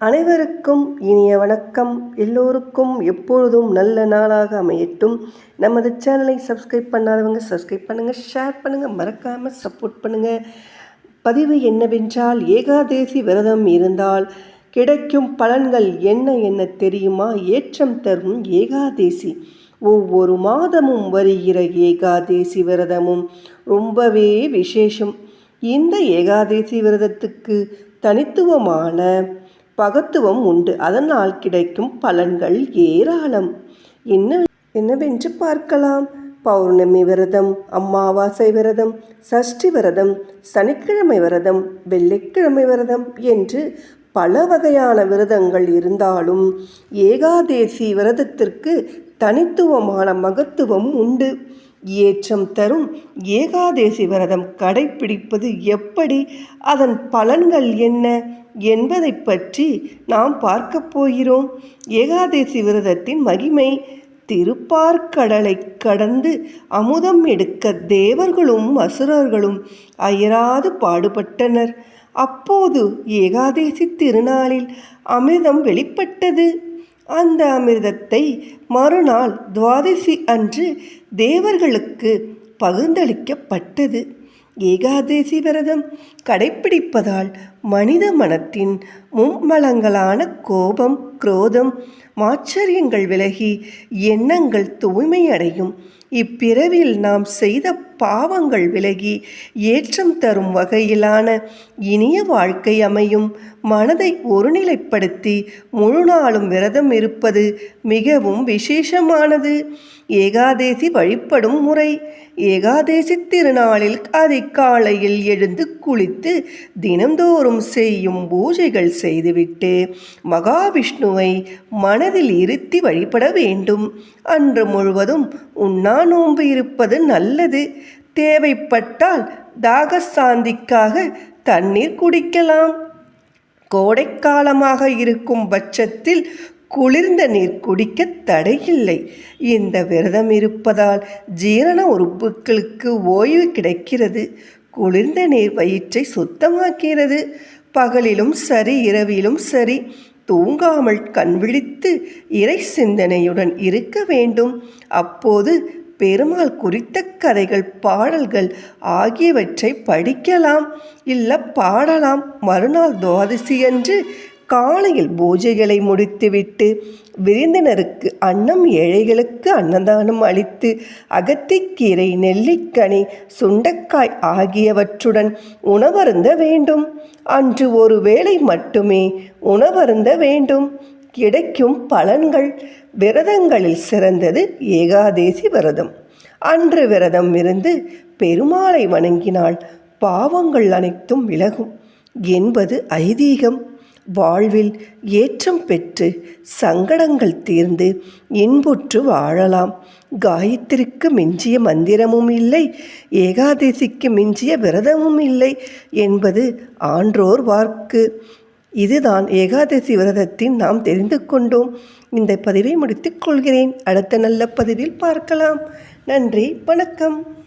அனைவருக்கும் இனிய வணக்கம். எல்லோருக்கும் எப்பொழுதும் நல்ல நாளாக அமையட்டும். நமது சேனலை சப்ஸ்கிரைப் பண்ணாதவங்க சப்ஸ்கிரைப் பண்ணுங்கள் ஷேர் பண்ணுங்கள் மறக்காமல் சப்போர்ட் பண்ணுங்கள் பதிவு என்னவென்றால் ஏகாதேசி விரதம் இருந்தால் கிடைக்கும் பலன்கள் என்ன என்ன தெரியுமா? ஏற்றம் தரும் ஏகாதேசி. ஒவ்வொரு மாதமும் வருகிற ஏகாதேசி விரதமும் ரொம்பவே விசேஷம். இந்த ஏகாதேசி விரதத்துக்கு தனித்துவமான பகத்துவம் உண்டு. அதனால் கிடைக்கும் பலன்கள் ஏராளம். என்ன என்னவென்று பார்க்கலாம். பௌர்ணமி விரதம் அமாவாசை விரதம் சஷ்டி விரதம் சனிக்கிழமை விரதம் வெள்ளிக்கிழமை விரதம் என்று பல வகையான விரதங்கள் இருந்தாலும் ஏகாதேசி விரதத்திற்கு தனித்துவமான மகத்துவம் உண்டு. ஏற்றம் தரும். ஏகாதேசி விரதம் கடைப்பிடிப்பது எப்படி? அதன் பலன்கள் என்ன? என்பதை பற்றி நாம் பார்க்க போகிறோம். ஏகாதேசி விரதத்தின் மகிமை திருப்பார்க்கடலை கடந்து அமுதம் எடுக்க தேவர்களும் அசுரர்களும் அயராது பாடுபட்டனர். அப்போது ஏகாதேசி திருநாளில் அமிர்தம் வெளிப்பட்டது. அந்த அமிர்தத்தை மறுநாள் துவாதசி அன்று தேவர்களுக்கு பகிர்ந்தளிக்கப்பட்டது. ஏகாதேசி விரதம் கடைப்பிடிப்பதால் மனித மனத்தின் மும்மலங்களான கோபம் குரோதம் மாச்சரியங்கள் விலகி எண்ணங்கள் தூய்மையடையும். இப்பிறவில் நாம் செய்த பாவங்கள் விலகி ஏற்றம் தரும் வகையிலான இனிய வாழ்க்கை அமையும். மனதை ஒருநிலைப்படுத்தி முழு நாளும் விரதம் இருப்பது மிகவும் விசேஷமானது. ஏகாதேசி வழிபடும் முறை. ஏகாதேசி திருநாளில் அதிகாலையில் எழுந்து குளித்து தினந்தோறும் செய்யும் பூஜைகள் செய்துவிட்டு மகாவிஷ்ணுவை மனதில் இருத்தி வழிபட வேண்டும். அன்று முழுவதும் உண்ணா நோன்பு இருப்பது நல்லது. தேவைப்பட்டால் தாகசாந்திக்காக தண்ணீர் குடிக்கலாம். கோடைக்காலமாக இருக்கும் பட்சத்தில் குளிர்ந்த நீர் குடிக்க தடையில்லை. இந்த விரதம் இருப்பதால் ஜீரண உறுப்புகளுக்கு ஓய்வு கிடைக்கிறது. குளிர்ந்த நீர் வயிற்றை சுத்தமாக்கிறது. பகலிலும் சரி இரவிலும் சரி தூங்காமல் கண் விழித்து இறை சிந்தனையுடன் இருக்க வேண்டும். அப்போது பெருமாள் குறித்த கதைகள் பாடல்கள் ஆகியவற்றை படிக்கலாம் இல்லை பாடலாம். மறுநாள் துவாதசி அன்று காலையில் பூஜைகளை முடித்துவிட்டு விருந்தினருக்கு அன்னம் ஏழைகளுக்கு அன்னதானம் அளித்து அகத்திக்கீரை நெல்லிக்கனி சுண்டக்காய் ஆகியவற்றுடன் உணவருந்த வேண்டும். அன்று ஒரு வேளை மட்டுமே உணவருந்த வேண்டும். கிடைக்கும் பலன்கள் விரதங்களில் சிறந்தது ஏகாதேசி விரதம். அன்று விரதம் இருந்து பெருமாளை வணங்கினால் பாவங்கள் அனைத்தும் விலகும். என்பது ஐதீகம். வாழ்வில் ஏற்றம் பெற்று சங்கடங்கள் தீர்ந்து இன்புற்று வாழலாம். காயத்திற்கு மிஞ்சிய மந்திரமும் இல்லை ஏகாதசிக்கு மிஞ்சிய விரதமும் இல்லை என்பது ஆன்றோர் வாக்கு இதுதான் ஏகாதசி விரதத்தின் நாம் தெரிந்து கொண்டோம். இந்த பதிவை முடித்துக் கொள்கிறேன். அடுத்த நல்ல பதிவில் பார்க்கலாம். நன்றி வணக்கம்.